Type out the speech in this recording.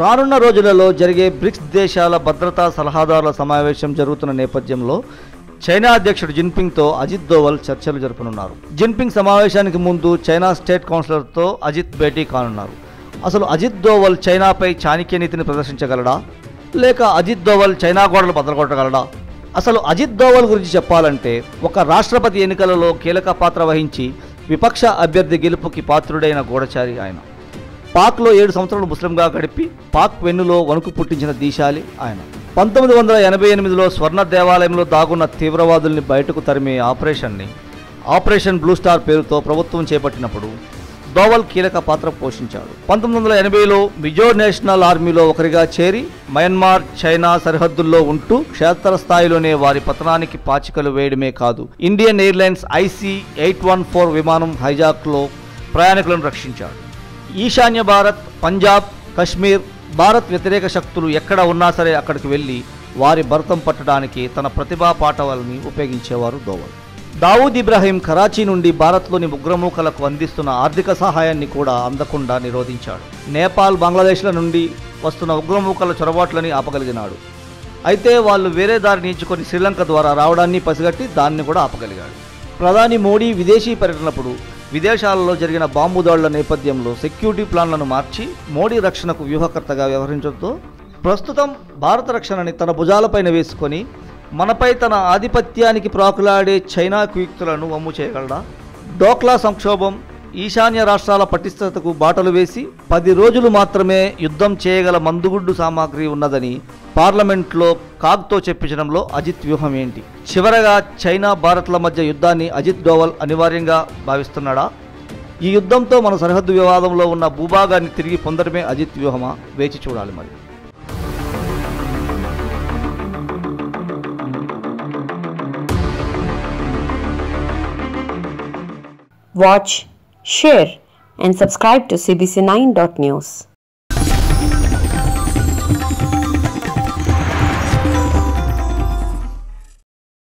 రానున్న రోజులలో జరిగే బ్రిక్స్ దేశాల భద్రతా సలహాదారుల సమావేశం జరుగుతున్న నేపథ్యంలో చైనా అధ్యక్షుడు జిన్పింగ్తో అజిత్ దోవల్ చర్చలు జరపనున్నారు. జిన్పింగ్ సమావేశానికి ముందు చైనా స్టేట్ కౌన్సిలర్తో అజిత్ భేటీ కానున్నారు. అసలు అజిత్ దోవల్ చైనాపై చాణక్య నీతిని ప్రదర్శించగలడా? లేక అజిత్ దోవల్ చైనా గోడలు బదలగొట్టగలడా అసలు అజిత్ దోవల్ గురించి చెప్పాలంటే ఒక రాష్ట్రపతి ఎన్నికలలో కీలక పాత్ర వహించి విపక్ష అభ్యర్థి గెలుపుకి పాత్రుడైన గూఢచారి ఆయన. పాక్లో ఏడు సంవత్సరాలు ముస్లింగా గడిపి పాక్ వెన్నులో వణుకు పుట్టించిన దీశాలి ఆయన. పంతొమ్మిది వందల ఎనభై ఎనిమిదిలో స్వర్ణ దేవాలయంలో దాగున్న తీవ్రవాదుల్ని బయటకు తరిమే ఆపరేషన్ని ఆపరేషన్ బ్లూ స్టార్ పేరుతో ప్రభుత్వం చేపట్టినప్పుడు దోవల్ కీలక పాత్ర పోషించాడు. పంతొమ్మిది వందల ఎనభైలో మిజో నేషనల్ ఆర్మీలో ఒకరిగా చేరి మయన్మార్ చైనా సరిహద్దుల్లో ఉంటూ క్షేత్రస్థాయిలోనే వారి పతనానికి పాచికలు వేయడమే కాదు Indian airlines IC eight one four విమానం హైజాక్లో ప్రయాణికులను రక్షించాడు. ఈశాన్య భారత్ పంజాబ్ కశ్మీర్ భారత్ వ్యతిరేక శక్తులు ఎక్కడ ఉన్నా సరే అక్కడికి వెళ్ళి వారి భరతం పట్టడానికి తన ప్రతిభా పాఠవాలని ఉపయోగించేవారు దోవల్ దావూద్ ఇబ్రాహీం కరాచీ నుండి భారత్లోని ఉగ్రమూకలకు అందిస్తున్న ఆర్థిక సహాయాన్ని కూడా అందకుండా నిరోధించాడు. నేపాల్ బంగ్లాదేశ్ల నుండి వస్తున్న ఉగ్రమూకల చొరబాట్లని ఆపగలిగినాడు. అయితే వాళ్ళు వేరే దారిని ఎంచుకొని శ్రీలంక ద్వారా రావడాన్ని పసిగట్టి దాన్ని కూడా ఆపగలిగాడు. ప్రధాని మోడీ విదేశీ పర్యటనప్పుడు విదేశాలలో జరిగిన బాంబు దాడుల నేపథ్యంలో సెక్యూరిటీ ప్లాన్లను మార్చి మోడీ రక్షణకు వ్యూహకర్తగా వ్యవహరించడంతో ప్రస్తుతం భారత రక్షణని తన భుజాలపైన వేసుకొని మనపై తన ఆధిపత్యానికి ప్రాకులాడే చైనా కుయుక్తులను వమ్ము చేయగలడా? డోక్లా సంక్షోభం ఈశాన్య రాష్ట్రాల పటిష్టతకు బాటలు వేసి పది రోజులు మాత్రమే యుద్ధం చేయగల మందుగుడ్డు సామాగ్రి ఉన్నదని పార్లమెంట్లో కాగ్తో చెప్పించడంలో అజిత్ వ్యూహం ఏంటి? చివరగా చైనా భారత్ల మధ్య యుద్ధాన్ని అజిత్ డోవల్ అనివార్యంగా భావిస్తున్నాడా? ఈ యుద్ధంతో మన సరిహద్దు వివాదంలో ఉన్న భూభాగాన్ని తిరిగి పొందడమే అజిత్ వ్యూహమా? వేచి చూడాలి మరి. Watch share and subscribe to CBC nine dot news